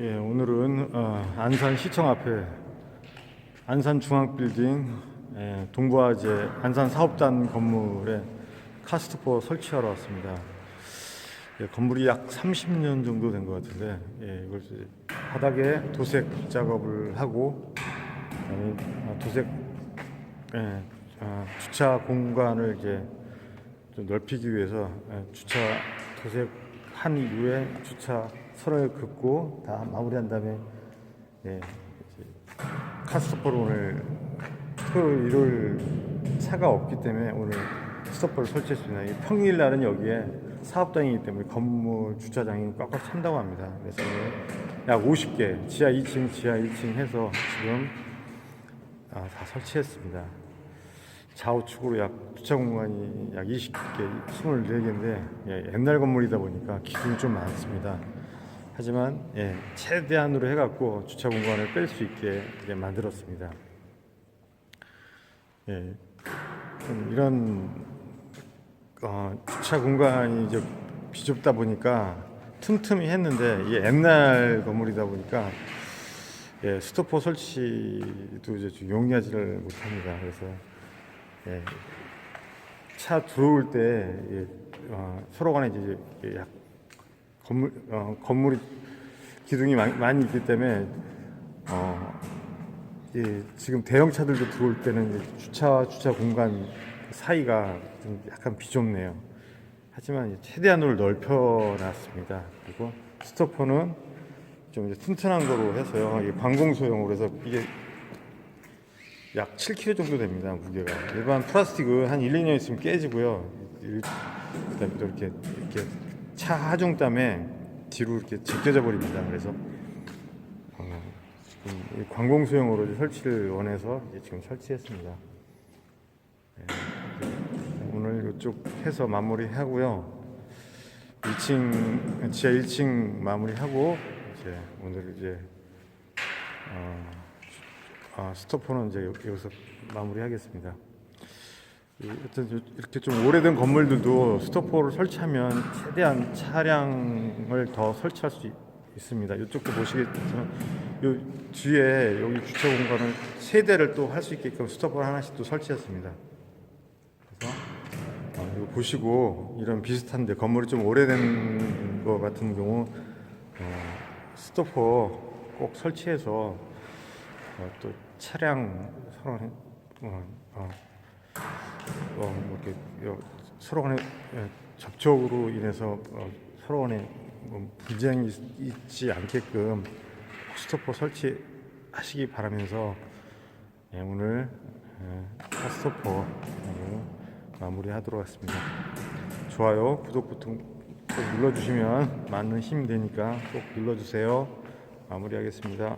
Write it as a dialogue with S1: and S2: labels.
S1: 예, 오늘은 어, 안산 시청 앞에 안산 중앙빌딩 예, 동부화재 안산 사업단 건물에 카스트포 설치하러 왔습니다. 예, 건물이 약 30년 정도 된 것 같은데 예, 이걸 바닥에 도색 작업을 하고 아, 도색 예, 아, 주차 공간을 이제 좀 넓히기 위해서 예, 주차 도색 한 이후에 주차 선을 긋고 다 마무리한 다음에 예, 이제 카스토퍼로 오늘 토요일 일요일 차가 없기 때문에 오늘 스토퍼를 설치했습니다. 이 평일 날은 여기에 사업장이기 때문에 건물 주차장이 꽉꽉 찬다고 합니다. 그래서 약 50개 지하 2층 지하 1층 해서 지금 아, 다 설치했습니다. 좌우측으로 약 주차 공간이 약 20개, 24개인데 예, 옛날 건물이다 보니까 기둥이 좀 많습니다. 하지만 예, 최대한으로 해갖고 주차 공간을 뺄 수 있게 이제 만들었습니다. 예, 좀 이런 어, 주차 공간이 이제 비좁다 보니까 틈틈이 했는데 이게 옛날 건물이다 보니까 예, 스토퍼 설치도 이제 좀 용이하지를 못합니다. 그래서 예, 차 들어올 때 예, 어, 서로 간에 이제 약 건물 어, 건물이 기둥이 많이, 많이 있기 때문에 어, 예, 지금 대형 차들도 들어올 때는 주차 주차 공간 사이가 좀 약간 비좁네요. 하지만 최대한으로 넓혀놨습니다. 그리고 스토퍼는 좀 튼튼한 거로 해서요. 이게 관공소형으로 해서 이게 약 7kg 정도 됩니다 무게가. 일반 플라스틱은 한 1, 2년 있으면 깨지고요. 일- 그다음에 또 이렇게 이렇게 차 하중 땀에 뒤로 이렇게 제껴져 버립니다. 그래서 어, 지금 이 관공소형으로 이제 설치를 원해서 지금 설치했습니다. 네, 오늘 이쪽 해서 마무리 하고요. 2층 지하 1층 마무리하고 이제 오늘 이제 어, 아, 스토퍼는 이제 여- 여기서 마무리하겠습니다. 이- 하여튼 저- 이렇게 좀 오래된 건물들도 스토퍼를 설치하면 최대한 차량을 더 설치할 수 있, 습니다 이쪽도 보시겠지만 요 뒤에 여기 주차 공간을 세 대를 또 할 수 있게끔 스토퍼를 하나씩 또 설치했습니다. 그래서 어, 이거 보시고 이런 비슷한데 건물이 좀 오래된 거 같은 경우 어, 스토퍼 꼭 설치해서 어, 또 차량 서로 어, 어, 어, 뭐 이렇게 여- 서로 간에 예, 접촉으로 인해서 어, 서로 간에 뭐 분쟁이 있- 있지 않게끔 스토퍼 설치하시기 바라면서 예, 오늘 예, 스토퍼 마무리하도록 하겠습니다. 좋아요, 구독 버튼 꼭 눌러주시면 많은 힘이 되니까 꼭 눌러주세요. 마무리하겠습니다.